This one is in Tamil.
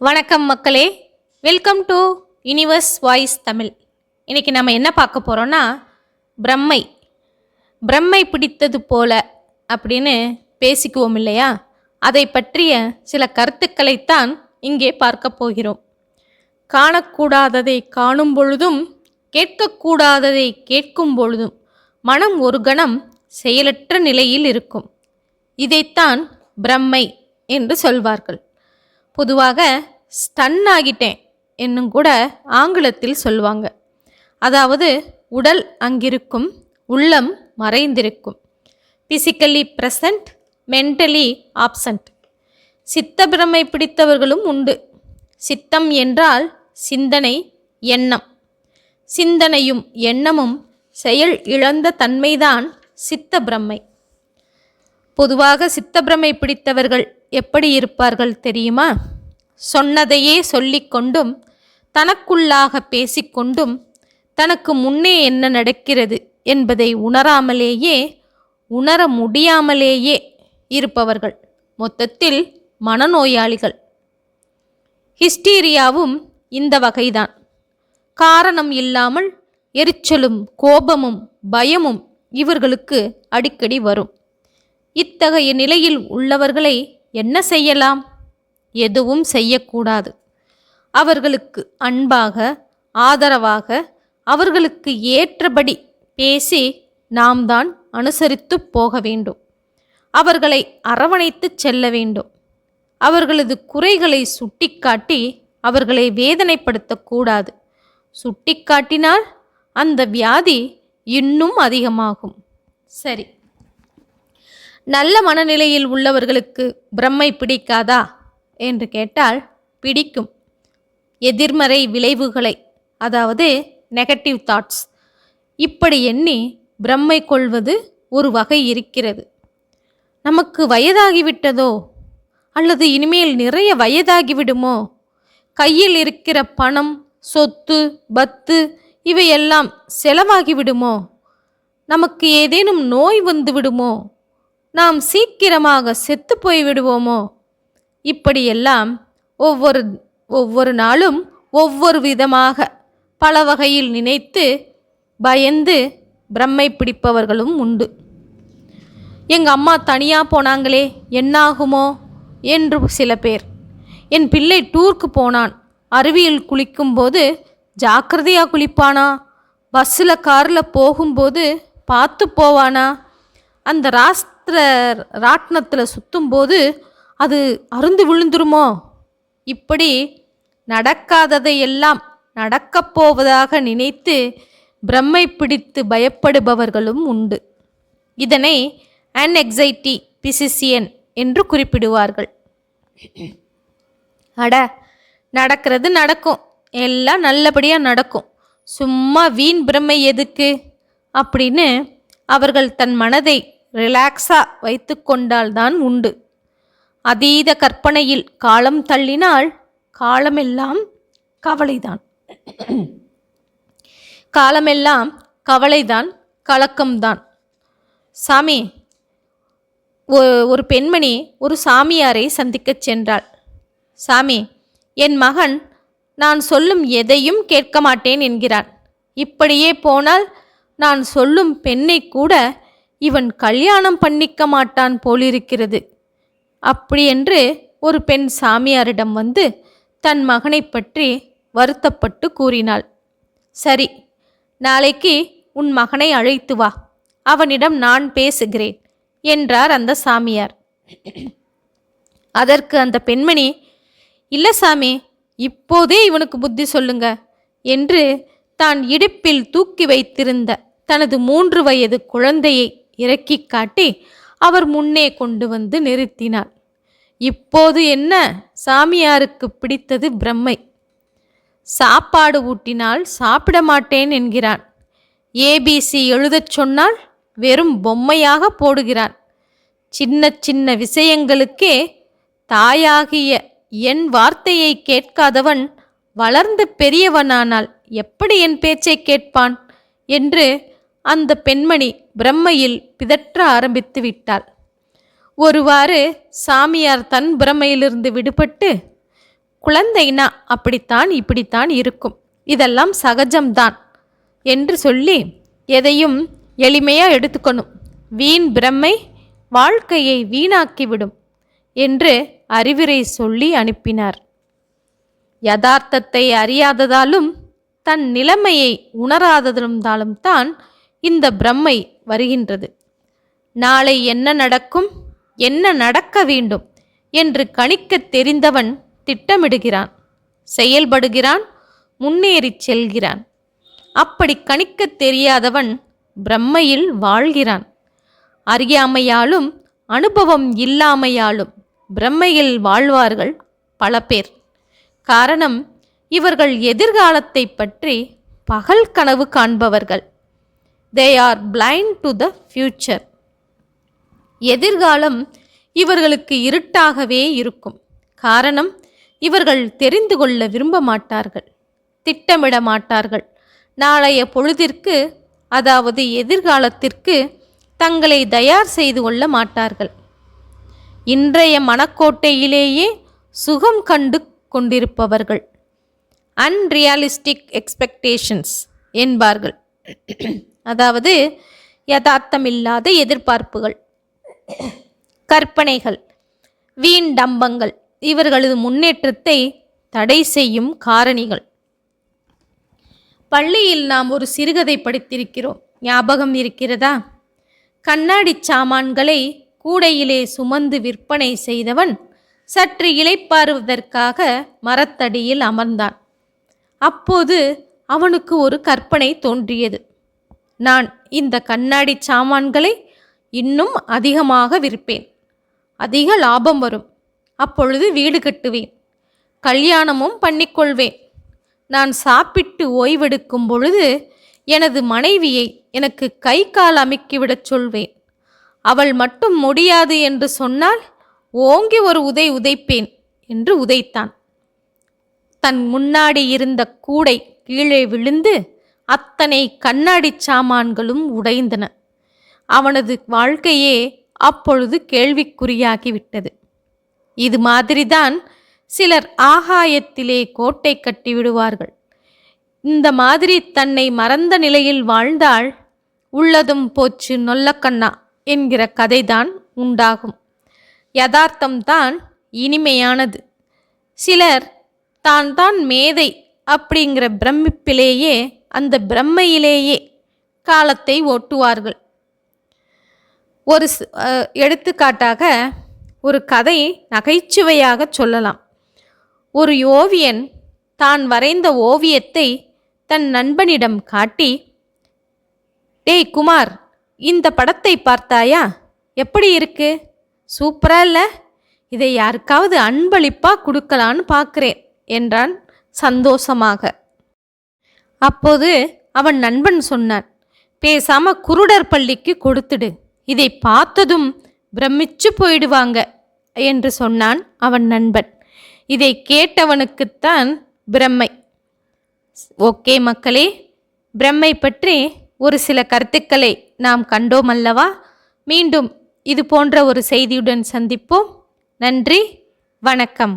வணக்கம் மக்களே. Welcome to universe voice Tamil இன்றைக்கி நம்ம என்ன பார்க்க போகிறோன்னா பிரம்மை. பிரம்மை பிடித்தது போல அப்படின்னு பேசிக்குவோம் இல்லையா? அதை பற்றிய சில கருத்துக்களைத்தான் இங்கே பார்க்க போகிறோம். காணக்கூடாததை காணும் பொழுதும் கேட்கக்கூடாததை கேட்கும் பொழுதும் மனம் ஒரு கணம் செயலற்ற நிலையில் இருக்கும். இதைத்தான் பிரம்மை என்று சொல்வார்கள். பொதுவாக ஸ்டன் ஆகிட்டேன் என்னும் கூட ஆங்கிலத்தில் சொல்லுவாங்க. அதாவது உடல் அங்கிருக்கும் உள்ளம் மறைந்திருக்கும். பிசிக்கலி ப்ரெசண்ட் மென்டலி ஆப்சண்ட் சித்த பிரமை பிடித்தவர்களும் உண்டு. சித்தம் என்றால் சிந்தனை எண்ணம். சிந்தனையும் எண்ணமும் செயல் இழந்த தன்மைதான் சித்த பிரமை பொதுவாக சித்தப்பிரமை பிடித்தவர்கள் எப்படி இருப்பார்கள் தெரியுமா? சொன்னதையே சொல்லிக்கொண்டும் தனக்குள்ளாக பேசிக்கொண்டும் தனக்கு முன்னே என்ன நடக்கிறது என்பதை உணராமலேயே உணர முடியாமலேயே இருப்பவர்கள். மொத்தத்தில் மனநோயாளிகள். ஹிஸ்டீரியாவும் இந்த வகைதான். காரணம் இல்லாமல் எரிச்சலும் கோபமும் பயமும் இவர்களுக்கு அடிக்கடி வரும். இத்தகைய நிலையில் உள்ளவர்களை என்ன செய்யலாம்? எதுவும் செய்யக்கூடாது. அவர்களுக்கு அன்பாக ஆதரவாக அவர்களுக்கு ஏற்றபடி பேசி நாம் தான் அனுசரித்து போக வேண்டும். அவர்களை அரவணைத்து செல்ல வேண்டும். அவர்களது குறைகளை சுட்டிக்காட்டி அவர்களை வேதனைப்படுத்தக்கூடாது. சுட்டிக்காட்டினால் அந்த வியாதி இன்னும் அதிகமாகும். சரி. நல்ல மனநிலையில் உள்ளவர்களுக்கு பிரம்மை பிடிக்காதா? என்று கேட்டால் பிடிக்கும். எதிர்மறை விளைவுகளை அதாவது நெகட்டிவ் தாட்ஸ் இப்படி எண்ணி பிரம்மை கொள்வது ஒரு வகை இருக்கிறது. நமக்கு வயதாகிவிட்டதோ? அல்லது இனிமேல் நிறைய வயதாகிவிடுமோ? கையில் இருக்கிற பணம் சொத்து பத்து இவையெல்லாம் செலவாகிவிடுமோ? நமக்கு ஏதேனும் நோய் வந்துவிடுமோ? நாம் சீக்கிரமாக செத்து போய் விடுவோமோ இப்படியெல்லாம் ஒவ்வொரு ஒவ்வொரு நாளும் ஒவ்வொரு விதமாக பல வகையில் நினைத்து பயந்து பிரம்மை பிடிப்பவர்களும் உண்டு. எங்கள் அம்மா தனியாக போனாங்களே என்னாகுமோ? என்று சில பேர். என் பிள்ளை டூருக்கு போனான். அருவியில் குளிக்கும்போது ஜாக்கிரதையாக குளிப்பானா? பஸ்ஸில் காரில் போகும்போது பார்த்து போவானா? அந்த ராஸ்திர ராட்டினத்தில் சுற்றும்போது அது அருந்து விழுந்துருமோ? இப்படி நடக்காததையெல்லாம் நடக்கப் போவதாக நினைத்து பிரம்மை பிடித்து பயப்படுபவர்களும் உண்டு. இதனை அன்எக்சைட்டி பிசிசியன் என்று குறிப்பிடுவார்கள். அட நடக்கிறது நடக்கும். எல்லாம் நல்லபடியாக நடக்கும். சும்மா வீண் பிரம்மை எதுக்கு? அப்படின்னு அவர்கள் தன் மனதை ரிலாக்ஸாக வைத்து கொண்டால்தான் உண்டு. அதீத கற்பனையில் காலம் தள்ளினால் காலமெல்லாம் கவலைதான். காலமெல்லாம் கவலைதான் கலக்கம்தான். சாமி ஒ- ஒரு பெண்மணி ஒரு சாமியாரை சந்திக்கச் சென்றாள். சாமி என் மகன் நான் சொல்லும் எதையும் கேட்க மாட்டேன் என்கிறான். இப்படியே போனால் நான் சொல்லும் பெண்ணை கூட இவன் கல்யாணம் பண்ணிக்க மாட்டான் போலிருக்கிறது. அப்படியென்று ஒரு பெண் சாமியாரிடம் வந்து தன் மகனைப் பற்றி வருத்தப்பட்டு கூறினாள். சரி நாளைக்கு உன் மகனை அழைத்து வா. அவனிடம் நான் பேசுகிறேன் என்றார் அந்த சாமியார். அதற்கு அந்த பெண்மணி இல்லை சாமி இப்போதே இவனுக்கு புத்தி சொல்லுங்க என்று தான் இடுப்பில் தூக்கி வைத்திருந்த தனது மூன்று வயது குழந்தையை இறக்கி காட்டி அவர் முன்னே கொண்டு வந்து நிறுத்தினார். இப்போது என்ன? சாமியாருக்கு பிடித்தது பிரம்மை. சாப்பாடு ஊட்டினால் சாப்பிட மாட்டேன் என்கிறான். ஏபிசி எழுதச் சொன்னால் வெறும் பொம்மையாக போடுகிறான் சின்ன சின்ன விஷயங்களுக்கே தாயாகிய என் வார்த்தையை கேட்காதவன் வளர்ந்து பெரியவனானால் எப்படி என் பேச்சை கேட்பான்? என்று அந்த பெண்மணி பிரம்மையில் பிதற்ற ஆரம்பித்து விட்டாள். ஒருவாறு சாமியார் தன் பிரமையிலிருந்து விடுபட்டு குழந்தைனா அப்படித்தான் இப்படித்தான் இருக்கும் இதெல்லாம் சகஜம்தான் என்று சொல்லி எதையும் எளிமையாக எடுத்துக்கணும். வீண் பிரமை வாழ்க்கையை வீணாக்கிவிடும் என்று அறிவுரை சொல்லி அனுப்பினார். யதார்த்தத்தை அறியாததாலும் தன் நிலைமையை உணராததாலும் தான் இந்த பிரம்மை வருகின்றது. நாளை என்ன நடக்கும் என்ன நடக்க வேண்டும் என்று கணிக்கத் தெரிந்தவன் திட்டமிடுகிறான் செயல்படுகிறான் முன்னேறிச் செல்கிறான். அப்படி கணிக்கத் தெரியாதவன் பிரம்மையில் வாழ்கிறான். அறியாமையாலும் அனுபவம் இல்லாமையாலும் பிரம்மையில் வாழ்வார்கள் பல பேர். காரணம் இவர்கள் எதிர்காலத்தை பற்றி பகல் கனவு காண்பவர்கள். They are blind to the future எதிர்காலம் இவர்களுக்கு இருட்டாகவே இருக்கும். காரணம் இவர்கள் தெரிந்து கொள்ள விரும்ப மாட்டார்கள் திட்டமிட மாட்டார்கள். நாளைய பொழுதிற்கு அதாவது எதிர்காலத்திற்கு தங்களை தயார் செய்து கொள்ள மாட்டார்கள். இன்றைய மனக்கோட்டையிலேயே சுகம் கண்டு கொண்டிருப்பவர்கள். அன்ரியாலிஸ்டிக் எக்ஸ்பெக்டேஷன்ஸ் என்பார்கள். அதாவது யதார்த்தமில்லாத எதிர்பார்ப்புகள் கற்பனைகள் வீண் டம்பங்கள் இவர்களது முன்னேற்றத்தை தடை செய்யும் காரணிகள். பள்ளியில் நாம் ஒரு சிறுகதை படித்திருக்கிறோம். ஞாபகம் இருக்கிறதா? கண்ணாடி சாமான்களை கூடையிலே சுமந்து விற்பனை செய்தவன் சற்று இளைப்பாறுவதற்காக மரத்தடியில் அமர்ந்தான். அப்போது அவனுக்கு ஒரு கற்பனை தோன்றியது. நான் இந்த கண்ணாடி சாமான்களை இன்னும் அதிகமாக விற்பேன். அதிக லாபம் வரும். அப்பொழுது வீடு கட்டுவேன். கல்யாணமும் பண்ணிக்கொள்வேன். நான் சாப்பிட்டு ஓய்வெடுக்கும் பொழுது எனது மனைவியை எனக்கு கை கால் அமைக்கிவிடச் சொல்வேன். அவள் மட்டும் முடியாது என்று சொன்னால் ஓங்கி ஒரு உதை உதைப்பேன் என்று உதைத்தான். தன் முன்னாடி இருந்த கூடை கீழே விழுந்து அத்தனை கண்ணாடி சாமான்களும் உடைந்தன. அவனது வாழ்க்கையே அப்பொழுது கேள்விக்குறியாகிவிட்டது. இது மாதிரிதான் சிலர் ஆகாயத்திலே கோட்டை கட்டி விடுவார்கள். இந்த மாதிரி தன்னை மறந்த நிலையில் வாழ்ந்தால் உள்ளதும் போச்சு நொல்லக்கண்ணா என்கிற கதைதான் உண்டாகும். யதார்த்தம்தான் இனிமையானது. சிலர் தான் தான் மேதை அப்படிங்கிற பிரமிப்பிலேயே அந்த பிரம்மையிலேயே காலத்தை ஓட்டுவார்கள். ஒரு எடுத்துக்காட்டாக ஒரு கதை நகைச்சுவையாக சொல்லலாம். ஒரு ஓவியன் தான் வரைந்த ஓவியத்தை தன் நண்பனிடம் காட்டி டேய் குமார் இந்த படத்தை பார்த்தாயா? எப்படி இருக்கு? சூப்பரா இல்லை? இதை யாருக்காவது அன்பளிப்பாக கொடுக்கலான்னு பார்க்குறேன் என்றான் சந்தோஷமாக. அப்போது அவன் நண்பன் சொன்னான் பேசாம குருடர் பள்ளிக்கு கொடுத்துடு. இதை பார்த்ததும் பிரமிச்சு போயிடுவாங்க என்று சொன்னான் அவன் நண்பன். இதை கேட்டவனுக்குத்தான் பிரம்மை. ஓகே மக்களே பிரம்மை பற்றி ஒரு சில கருத்துக்களை நாம் கண்டோம் அல்லவா? மீண்டும் இது போன்ற ஒரு செய்தியுடன் சந்திப்போம். நன்றி வணக்கம்.